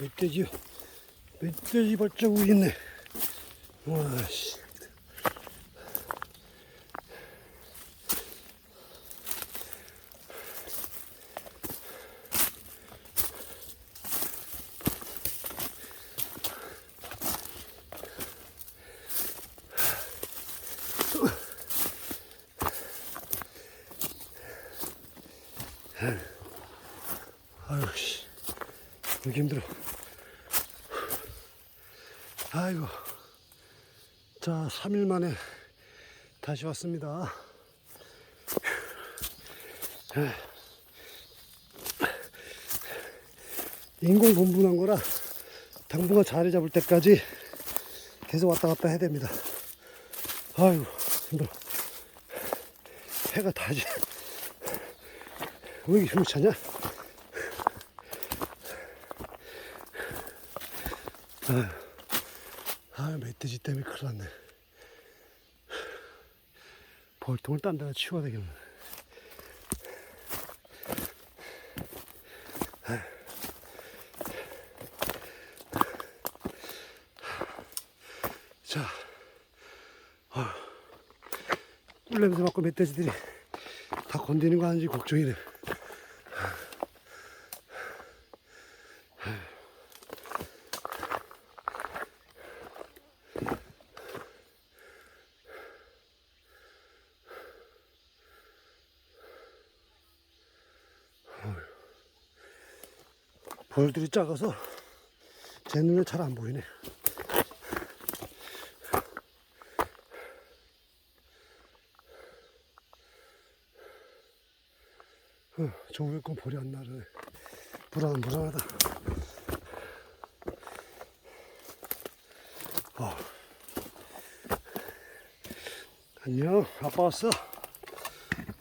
멧돼지요. 멧돼지 발자국이 있네. 와, 씨. 아유, 씨. 왜 이렇게 힘들어. 아이고. 자, 3일 만에 다시 왔습니다. 인공 분분한 거라 당분간 자리 잡을 때까지 계속 왔다 갔다 해야 됩니다. 아이고, 힘들어. 해가 다지. 왜 이렇게 힘차냐? 아, 멧돼지 때문에 큰일 났네. 벌통을 딴 데다 치워야 되겠네. 자, 아, 꿀 냄새 맡고 멧돼지들이 다 건드리는 거 아닌지 걱정이네. 벌들이 작아서 제 눈에 잘 안 보이네. 어, 저 위에 건 벌이 안 나르네. 불안, 불안하다. 어. 안녕, 아빠 왔어.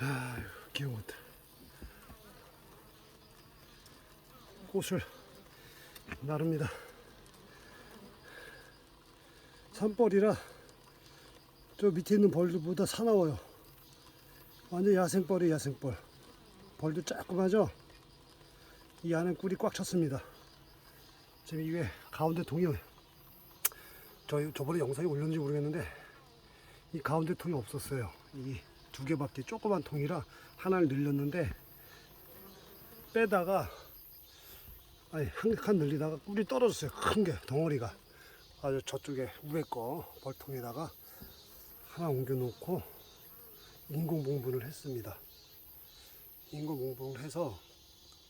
아휴, 귀여웠다. 꽃을 나릅니다. 산벌이라 저 밑에 있는 벌들보다 사나워요. 완전 야생벌이 야생벌. 벌도 조그마죠? 이 안에 꿀이 꽉 찼습니다. 지금 이게 가운데 통이 저 저번에 영상에 올렸는지 모르겠는데 이 가운데 통이 없었어요. 이 두 개밖에 조그만 통이라 하나를 늘렸는데 빼다가 아니 한칸 늘리다가 꿀이 떨어졌어요. 큰 게 덩어리가 아주 저쪽에 위에 거 벌통에다가 하나 옮겨 놓고 인공 봉분을 했습니다. 인공 봉분을 해서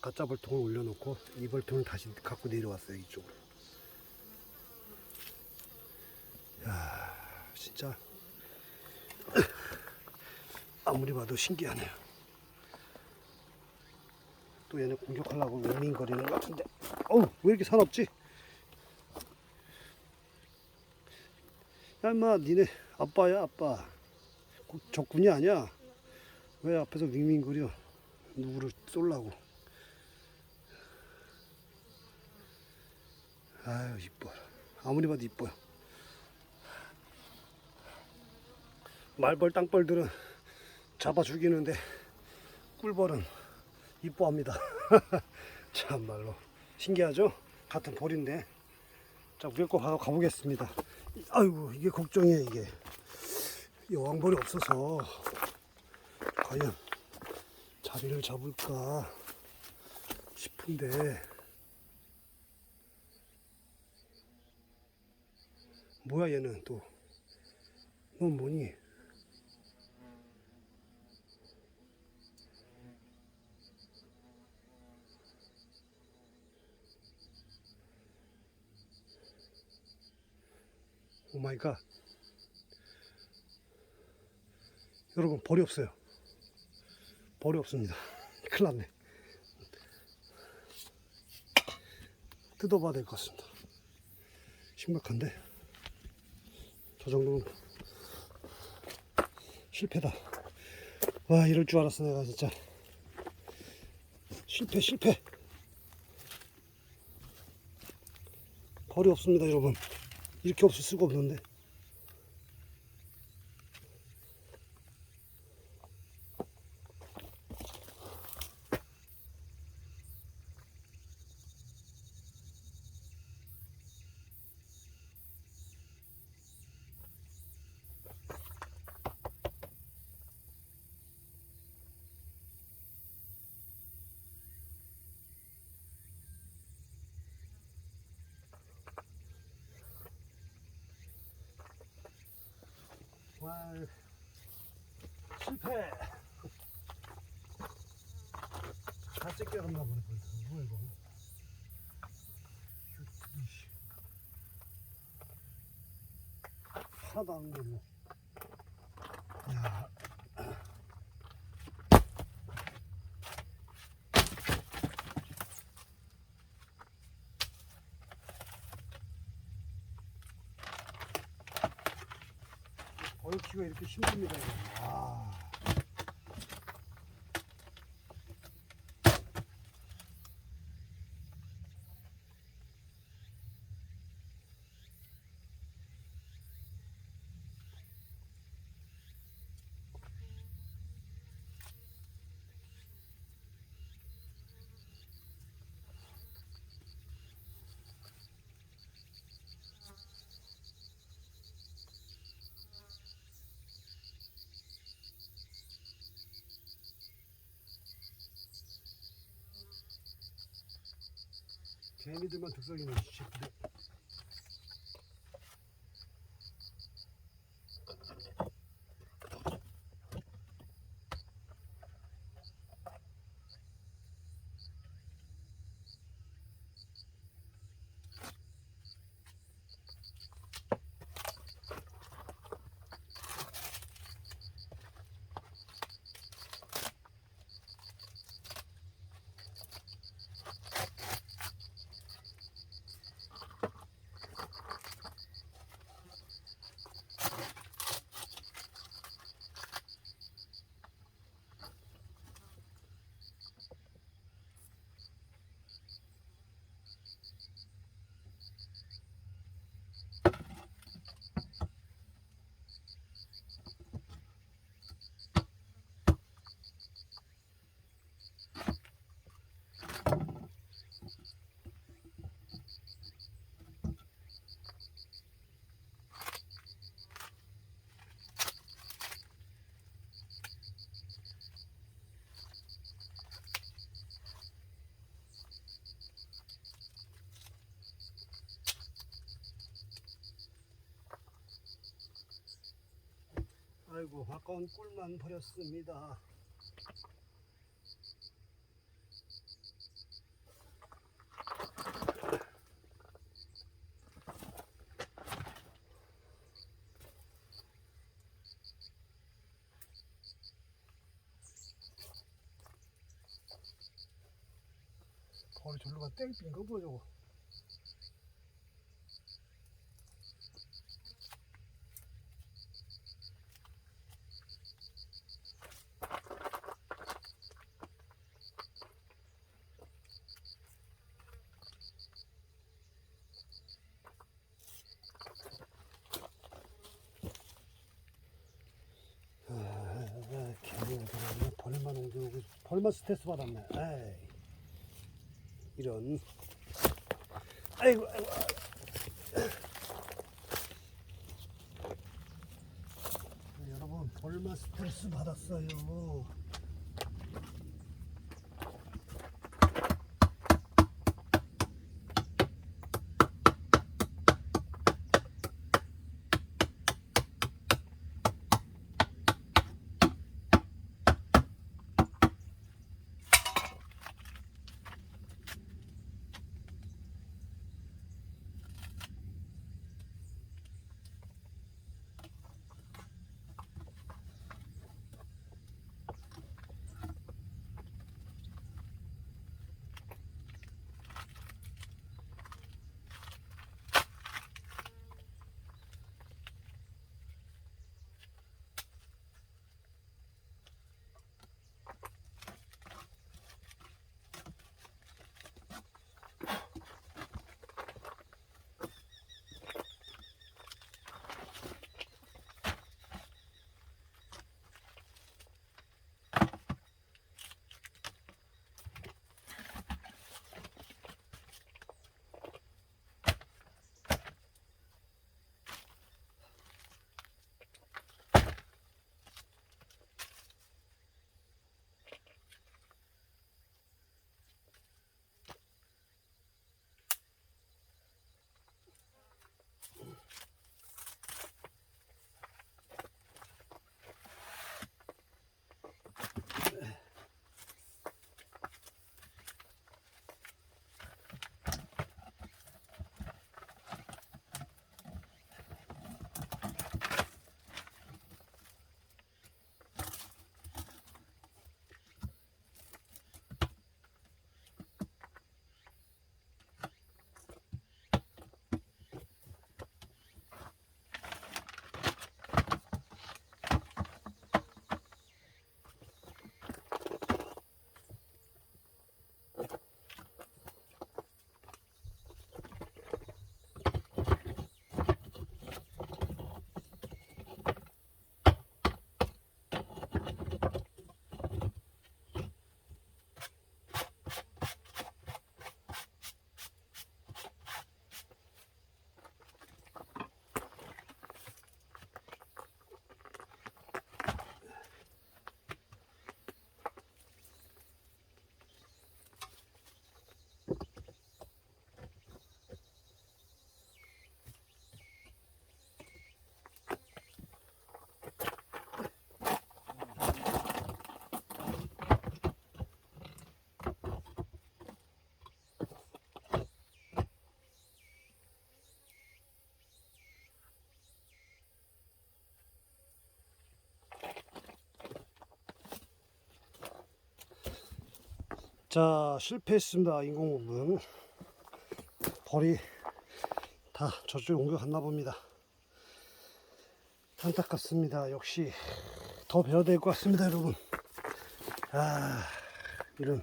가짜 벌통을 올려놓고 이 벌통을 다시 갖고 내려왔어요 이쪽으로. 야 진짜 아무리 봐도 신기하네요. 또 얘네 공격하려고 밍밍거리는 것 같은데. 어우 왜 이렇게 사납지? 야 인마 니네 아빠야 아빠. 고- 적군이 아니야. 왜 앞에서 밍밍거려? 누구를 쏠라고? 아유 이뻐. 아무리 봐도 이뻐요 말벌 땅벌들은 잡아 죽이는데 꿀벌은 이뻐합니다. 참말로 신기하죠? 같은 벌인데 자거 가- 가보겠습니다. 아이고 이게 걱정이에요 이게 여왕벌이 없어서 과연 자리를 잡을까 싶은데 뭐야 얘는 또 넌 뭐니? 마이 갓. 여러분, 벌이 없어요. 벌이 없습니다. 큰일 났네. 뜯어봐야 될 것 같습니다. 심각한데? 저 정도면 실패다. 와, 이럴 줄 알았어, 내가 진짜. 실패, 실패. 벌이 없습니다, 여러분. 이렇게 없을 수가 없는데. 아, 실패. 다 찢겨갔나 보네. 뭐야 이거? 하나도 안 걸려. 어육키가 이렇게 힘듭니다. 이 개미들만 특성이네, 아이고, 아까운 꿀만 버렸습니다. 거리 절로 가 땡빈 거 저거 아, 개미가 들어왔네 벌만 옮겨오고 벌만 스트레스 받았네. 에이. 이런. 아이고 아이고. 여러분 벌만 스트레스 받았어요 자 실패했습니다 인공호흡은 벌이 다 저쪽에 옮겨갔나 봅니다. 안타깝습니다. 역시 더 배워야 될 것 같습니다 여러분. 아 이런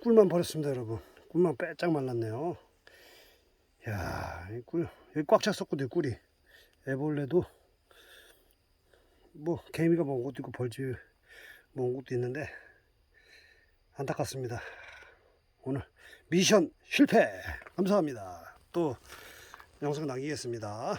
꿀만 버렸습니다 여러분. 꿀만 빼짝 말랐네요. 야, 이 꿀, 여기 꽉 찼었거든요, 꿀이. 애벌레도, 뭐, 개미가 먹은 것도 있고, 벌집 먹은 것도 있는데, 안타깝습니다. 오늘 미션 실패! 감사합니다. 또, 영상 남기겠습니다.